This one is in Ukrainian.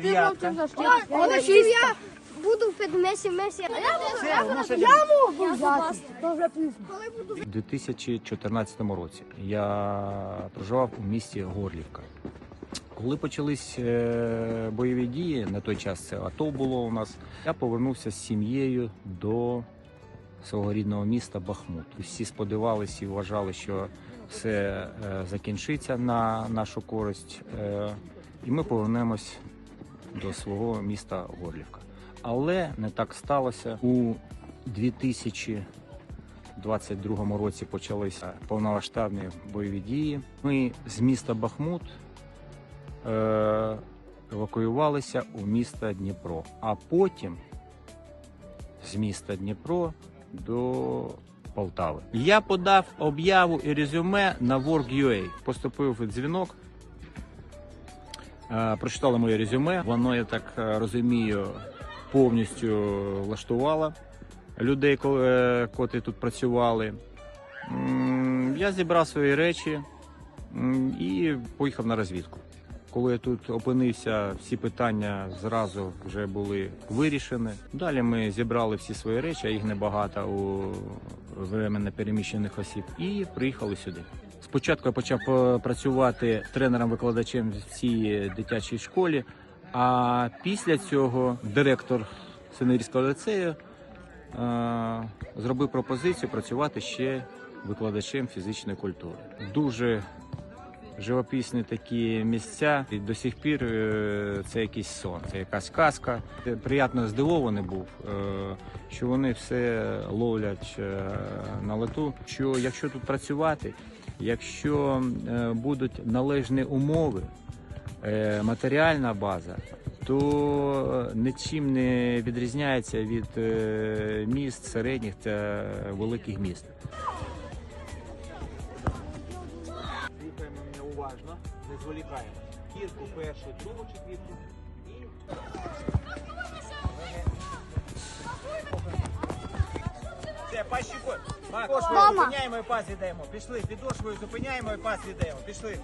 Дев'ятка. Я буду в підмесі месі. Я можу взяти. У 2014 році я проживав у місті Горлівка. Коли почались е, бойові дії, на той час це АТО було у нас, я повернувся з сім'єю до свого рідного міста Бахмут. Всі сподівалися і вважали, що все е, закінчиться на нашу користь, е, і ми повернемось до свого міста Горлівка. Але не так сталося. У 2022 році почалися повномасштабні бойові дії. Ми з міста Бахмут е, евакуювалися у місто Дніпро, а потім з міста Дніпро до Полтави. Я подав об'яву і резюме на Work.ua. Поступив дзвінок. Е, Прочитали моє резюме. Воно, я так е, розумію, повністю влаштувало людей, е, котрі тут працювали. Я зібрав свої речі і поїхав на розвідку. Коли я тут опинився, всі питання зразу вже були вирішені. Далі ми зібрали всі свої речі, а їх небагато у временно переміщених осіб, і приїхали сюди. Спочатку я почав е, працювати тренером-викладачем в цій дитячій школі, а після цього директор Синирського ліцею е, зробив пропозицію працювати ще викладачем фізичної культури. Дуже живописні такі місця. І до сих пір е, це якийсь сон, це якась казка. Я Приємно здивований був, що вони все ловлять на лету. Що якщо тут працювати, якщо е, будуть належні умови, е, матеріальна база, то нічим не відрізняється від е, міст середніх та великих міст. Слухаємо мене уважно, не зволікаємо. Кірку першу, другу четвірку і. Все, пащико. Підошвою Мама. зупиняємо і пас віддаємо. Пішли, підошвою зупиняємо і пас віддаємо. Пішли.